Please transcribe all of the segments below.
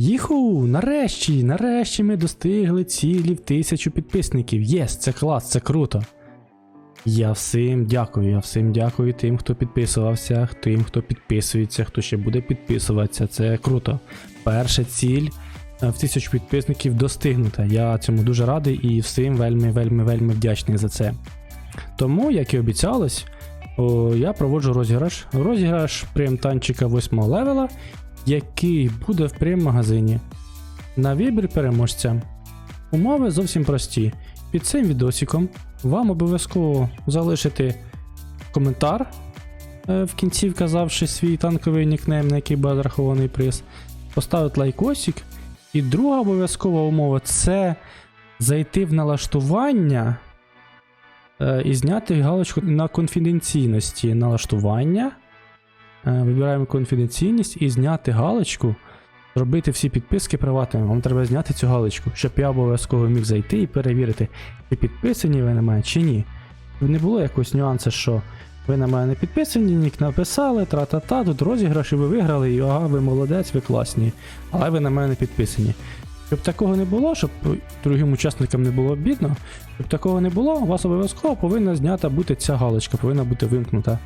Їху, нарешті, нарешті ми достигли цілі в тисячу підписників. Єс, це клас, це круто. Я всім дякую, я всім дякую тим, хто підписувався, тим, хто підписується, хто ще буде підписуватися. Це круто. Перша ціль е, в тисячу підписників достигнута. Я цьому дуже радий і всім вельми, вельми, вельми вдячний за це. Тому, як і обіцялось, я проводжу розіграш. Розіграш прем-танчика 8 левела, який буде в прем-магазині. На вибір переможця. Умови зовсім прості. Під цим відосиком вам обов'язково залишити коментар, е, в кінці вказавши свій танковий нікнейм, на який буде зарахований приз, поставити лайкосик. І друга обов'язкова умова це зайти в налаштування е, і зняти галочку на конфіденційності налаштування. Е, Вибираємо конфіденційність і зняти галочку, зробити всі підписки приватними. Вам треба зняти цю галочку, щоб я обов'язково міг зайти і перевірити, чи підписані ви на мене, чи ні. Не було якогось нюансу, що ви на мене не підписані, нік написали, тра-та-та, тут розіграш, і ви виграли, і ага, ви молодець, ви класні. Але ви на мене не підписані. Щоб такого не було, щоб другим учасникам не було обідно, щоб такого не було, у вас обов'язково повинна знята бути ця галочка, повинна бути вимкнута.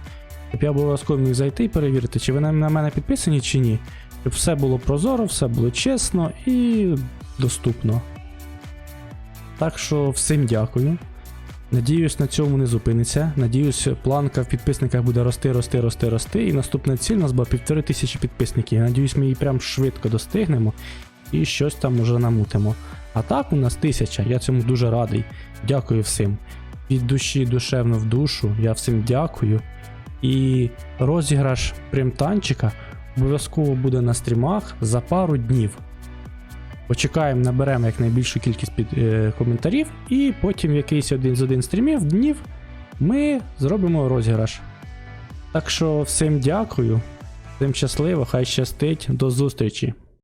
Щоб я обов'язково міг зайти і перевірити, чи ви на мене підписані, чи ні. Щоб все було прозоро, все було чесно і доступно. Так що всім дякую. Надіюсь, на цьому не зупиниться. Надіюсь, планка в підписниках буде рости, рости, рости, рости. І наступна ціль у нас буде півтори тисячі підписників. Надіюсь, ми її прям швидко достигнемо і щось там уже намутимо. А так у нас тисяча, я цьому дуже радий. Дякую всім. Від душі душевно в душу. Я всім дякую. І розіграш примтанчика обов'язково буде на стрімах за пару днів. Почекаємо, наберемо якнайбільшу кількість під, е, коментарів, і потім якийсь один з один стрімів днів ми зробимо розіграш. Так що всім дякую, всім щасливо, хай щастить, до зустрічі!